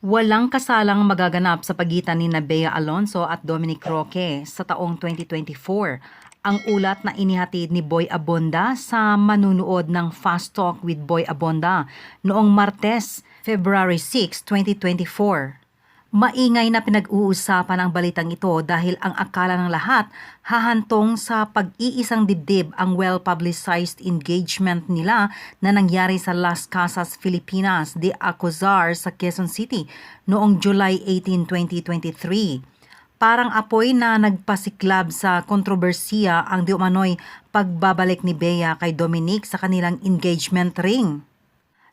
Walang kasalang magaganap sa pagitan ni Bea Alonso at Dominic Roque sa taong 2024. Ang ulat na inihatid ni Boy Abonda sa manunood ng Fast Talk with Boy Abonda noong Martes, February 6, 2024. Maingay na pinag-uusapan ang balitang ito dahil ang akala ng lahat hahantong sa pag-iisang dibdib ang well-publicized engagement nila na nangyari sa Las Casas, Filipinas de Acozar sa Quezon City noong July 18, 2023. Parang apoy na nagpasiklab sa kontrobersiya ang di umano'y pagbabalik ni Bea kay Dominic sa kanilang engagement ring.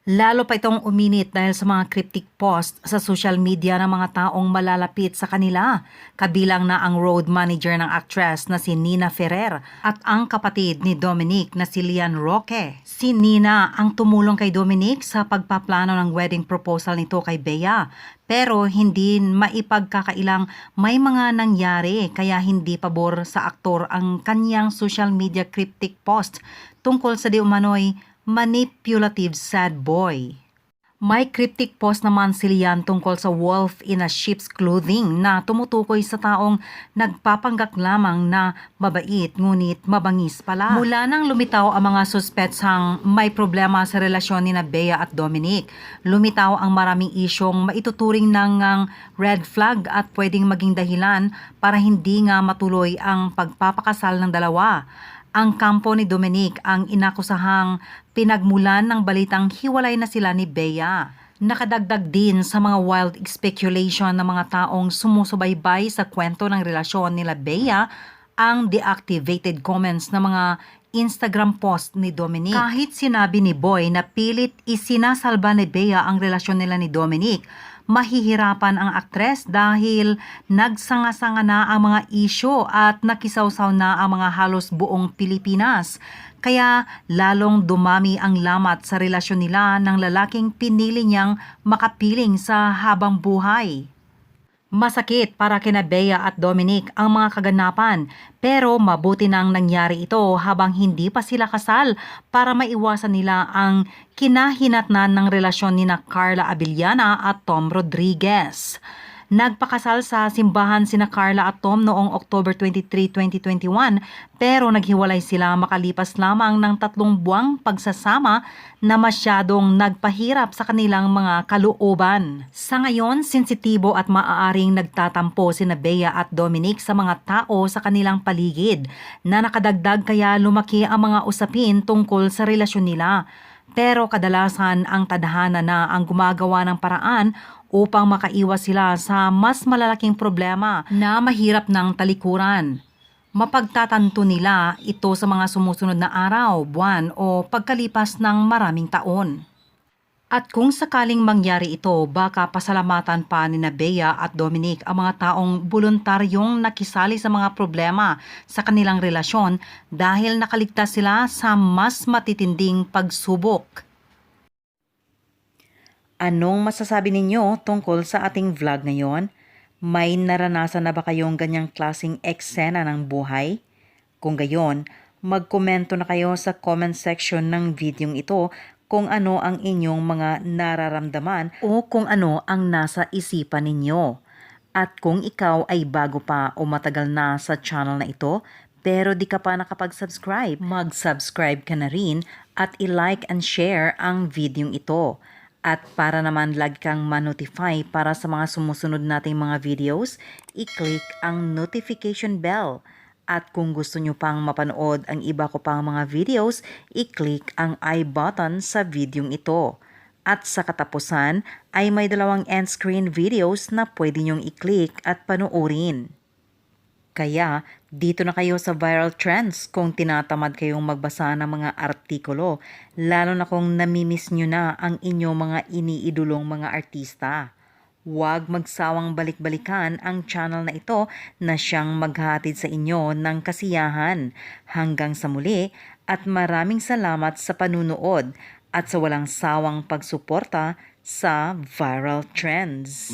Lalo pa itong uminit dahil sa mga cryptic post sa social media ng mga taong malalapit sa kanila, kabilang na ang road manager ng actress na si Nina Ferrer at ang kapatid ni Dominic na si Lian Roque. Si Nina ang tumulong kay Dominic sa pagpaplano ng wedding proposal nito kay Bea, pero hindi maipagkakailang may mga nangyari kaya hindi pabor sa aktor ang kanyang social media cryptic post tungkol sa di umano'y manipulative sad boy. May cryptic post naman si Lian tungkol sa wolf in a sheep's clothing na tumutukoy sa taong nagpapanggak lamang na mabait ngunit mabangis pala. Mula nang lumitaw ang mga suspetsang may problema sa relasyon ni na Bea at Dominic, lumitaw ang maraming isyong maituturing ng red flag at pwedeng maging dahilan para hindi nga matuloy ang pagpapakasal ng dalawa. Ang kampo ni Dominic ang inakusahang pinagmulan ng balitang hiwalay na sila ni Bea. Nakadagdag din sa mga wild speculation ng mga taong sumusubaybay sa kwento ng relasyon nila Bea ang deactivated comments ng mga Instagram post ni Dominic. Kahit sinabi ni Boy na pilit isinasalba ni Bea ang relasyon nila ni Dominic, mahihirapan ang aktres dahil nagsanga-sanga na ang mga isyo at nakisawsaw na ang mga halos buong Pilipinas. Kaya lalong dumami ang lamat sa relasyon nila ng lalaking pinili niyang makapiling sa habang buhay. Masakit para kina Bea at Dominic ang mga kaganapan pero mabuti nang nangyari ito habang hindi pa sila kasal para maiwasan nila ang kinahinatnan ng relasyon ni na Carla Abiliana at Tom Rodriguez. Nagpakasal sa simbahan sina Carla at Tom noong October 23, 2021 pero naghiwalay sila makalipas lamang ng tatlong buwang pagsasama na masyadong nagpahirap sa kanilang mga kalooban. Sa ngayon, sensitibo at maaaring nagtatampo sina Bea at Dominic sa mga tao sa kanilang paligid na nakadagdag kaya lumaki ang mga usapin tungkol sa relasyon nila. Pero kadalasan ang tadhana na ang gumagawa ng paraan upang makaiwas sila sa mas malalaking problema na mahirap ng talikuran. Mapagtatanto nila ito sa mga sumusunod na araw, buwan o pagkalipas ng maraming taon. At kung sakaling mangyari ito, baka pasalamatan pa ni Bea at Dominic ang mga taong voluntaryong nakisali sa mga problema sa kanilang relasyon dahil nakaligtas sila sa mas matitinding pagsubok. Anong masasabi ninyo tungkol sa ating vlog ngayon? May naranasan na ba kayong ganyang klasing eksena ng buhay? Kung gayon, magkomento na kayo sa comment section ng videong ito kung ano ang inyong mga nararamdaman o kung ano ang nasa isipan ninyo. At kung ikaw ay bago pa o matagal na sa channel na ito, pero di ka pa nakapag-subscribe, mag-subscribe ka na rin at i-like and share ang videong ito. At para naman lagi kang ma-notify para sa mga sumusunod nating mga videos, i-click ang notification bell. At kung gusto nyo pang mapanood ang iba ko pang mga videos, i-click ang i button sa videong ito. At sa katapusan ay may dalawang end screen videos na pwede nyong i-click at panoorin. Kaya dito na kayo sa viral trends kung tinatamad kayong magbasa ng mga artikulo, lalo na kung namimiss nyo na ang inyong mga iniidulong mga artista. Huwag magsawang balik-balikan ang channel na ito na siyang maghatid sa inyo ng kasiyahan. Hanggang sa muli at maraming salamat sa panunood at sa walang sawang pagsuporta sa Viral Trends.